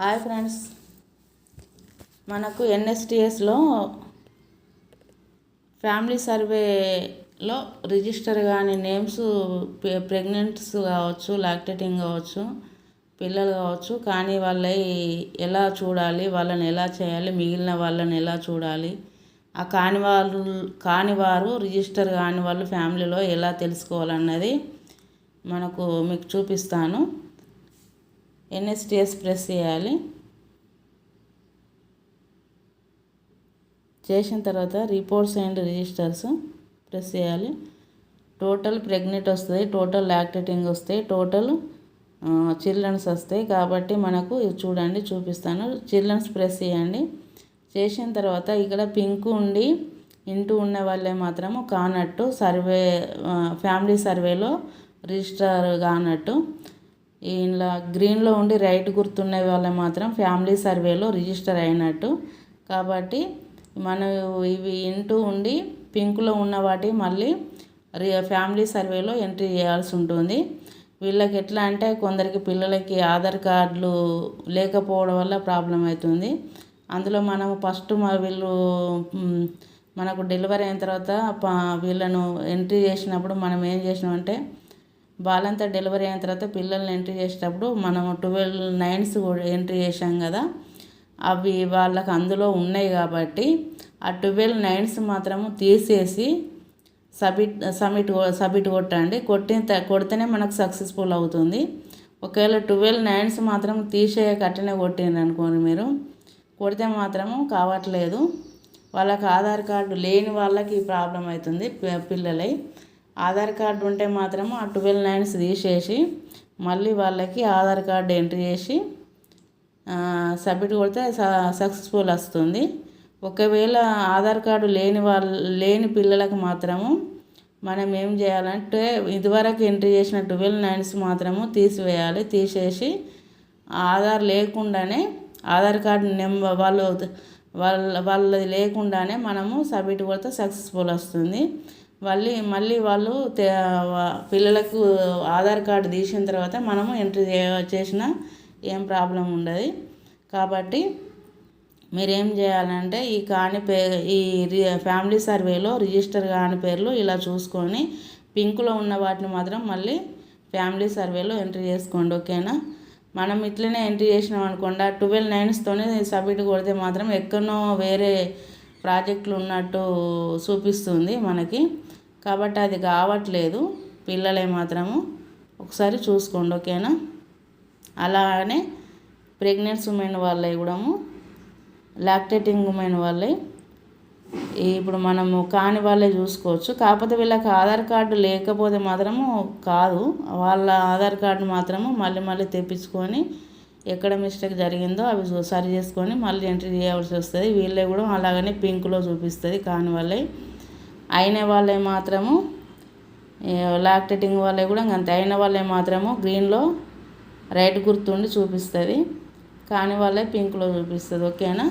Hi friends. మనకు ఎన్ఎస్టిఎస్లో family సర్వేలో రిజిస్టర్ కాని నేమ్స్ ప్రెగ్నెంట్స్ కావచ్చు లాక్టేటింగ్ కావచ్చు పిల్లలు కావచ్చు కానీ వాళ్ళ ఎలా చూడాలి వాళ్ళని ఎలా చేయాలి మిగిలిన వాళ్ళని ఎలా చూడాలి ఆ కాని వాళ్ళు కాని వారు రిజిస్టర్ కాని వాళ్ళు ఫ్యామిలీలో ఎలా తెలుసుకోవాలన్నది మనకు మీకు చూపిస్తాను. ఎన్ఎస్టిఎస్ ప్రెస్ చేయాలి. చేసిన తర్వాత రిపోర్ట్స్ అండ్ రిజిస్టర్స్ ప్రెస్ చేయాలి. టోటల్ ప్రెగ్నెంట్ వస్తుంది టోటల్ లాక్టేటింగ్ వస్తాయి టోటల్ చిల్డ్రన్స్ వస్తాయి. కాబట్టి మనకు చూడండి చూపిస్తాను. చిల్డ్రన్స్ ప్రెస్ చేయండి. చేసిన తర్వాత ఇక్కడ పింక్ ఉండి ఇంటూ ఉన్న వాళ్ళే మాత్రము కానట్టు సర్వే ఫ్యామిలీ సర్వేలో రిజిస్టర్ కానట్టు ఇలా గ్రీన్లో ఉండి రైట్ గుర్తున్న వాళ్ళు మాత్రం ఫ్యామిలీ సర్వేలో రిజిస్టర్ అయినట్టు. కాబట్టి మనం ఇవి ఇంటూ ఉండి పింక్లో ఉన్న వాటి మళ్ళీ ఫ్యామిలీ సర్వేలో ఎంట్రీ చేయాల్సి ఉంటుంది. వీళ్ళకి ఎట్లా అంటే కొందరికి పిల్లలకి ఆధార్ కార్డులు లేకపోవడం వల్ల ప్రాబ్లం అవుతుంది. అందులో మనం ఫస్ట్ మా వీళ్ళు మనకు డెలివరీ అయిన తర్వాత వీళ్ళను ఎంట్రీ చేసినప్పుడు మనం ఏం చేసినామంటే బాలంతా డెలివరీ అయిన తర్వాత పిల్లల్ని ఎంట్రీ చేసేటప్పుడు మనం ట్వెల్వ్ నైన్స్ ఎంట్రీ చేసాం కదా అవి వాళ్ళకి అందులో ఉన్నాయి కాబట్టి ఆ ట్వెల్వ్ నైన్స్ మాత్రము తీసేసి సబ్మిట్ సబ్మిట్ సబ్మిట్ కొట్టండి. కొట్టిన కొడితేనే మనకు సక్సెస్ఫుల్ అవుతుంది. ఒకవేళ ట్వెల్వ్ నైన్స్ మాత్రం తీసేయ కట్టనే కొట్టిండ్రు అనుకోండి మీరు. కొడితే మాత్రము కావట్లేదు. వాళ్ళకి ఆధార్ కార్డు లేని వాళ్ళకి ప్రాబ్లం అవుతుంది పిల్లలై. ఆధార్ కార్డు ఉంటే మాత్రము ఆ ట్వెల్వ్ నైన్స్ తీసేసి మళ్ళీ వాళ్ళకి ఆధార్ కార్డు ఎంట్రీ చేసి సబ్మిట్ కొడితే సక్సెస్ఫుల్ వస్తుంది. ఒకవేళ ఆధార్ కార్డు లేని వాళ్ళ లేని పిల్లలకు మాత్రము మనం ఏం చేయాలంటే ఇదివరకు ఎంట్రీ చేసిన ట్వెల్వ్ నైన్స్ మాత్రము తీసివేయాలి. తీసేసి ఆధార్ లేకుండానే ఆధార్ కార్డు నెంబర్ వాళ్ళు వాళ్ళ వాళ్ళది లేకుండానే మనము సబ్మిట్ కొడితే సక్సెస్ఫుల్ వస్తుంది. మళ్ళీ మళ్ళీ వాళ్ళు పిల్లలకు ఆధార్ కార్డు తీసిన తర్వాత మనము ఎంట్రీ చేసిన ఏం ప్రాబ్లం ఉండదు. కాబట్టి మీరేం చేయాలంటే ఈ కాని పే ఈ ఫ్యామిలీ సర్వేలో రిజిస్టర్ కాని పేర్లు ఇలా చూసుకొని పింక్లో ఉన్న వాటిని మాత్రం మళ్ళీ ఫ్యామిలీ సర్వేలో ఎంట్రీ చేసుకోండి ఓకేనా? మనం ఇట్లనే ఎంట్రీ చేసినాం అనుకోండి ఆ ట్వెల్వ్ నైన్స్తోనే సబ్మిట్ కొడితే మాత్రం ఎక్కడనో వేరే ప్రాజెక్టులు ఉన్నట్టు చూపిస్తుంది మనకి. కాబట్టి అది కావట్లేదు. పిల్లలే మాత్రము ఒకసారి చూసుకోండి ఓకేనా? అలానే ప్రెగ్నెంట్స్ ఉమెన్ వాళ్ళే కూడా లాక్టేటింగ్ ఉమెన్ వాళ్ళే. ఇప్పుడు మనము కాని వాళ్ళే చూసుకోవచ్చు. కాకపోతే వీళ్ళకి ఆధార్ కార్డు లేకపోతే మాత్రము కాదు. వాళ్ళ ఆధార్ కార్డు మాత్రము మళ్ళీ మళ్ళీ తెప్పించుకొని ఎక్కడ మిస్టేక్ జరిగిందో అవి సరి చేసుకొని మళ్ళీ ఎంట్రీ చేయవలసి వస్తుంది. వీళ్ళే కూడా అలాగనే పింక్లో చూపిస్తుంది కాని వాళ్ళే అయిన వాళ్ళే మాత్రము లాక్టేటింగ్ వాళ్ళే కూడా అంతే. అయిన వాళ్ళే మాత్రము గ్రీన్లో రైట్ గుర్తుండి చూపిస్తుంది. కాని వాళ్ళే పింక్లో చూపిస్తుంది. ఓకేనా?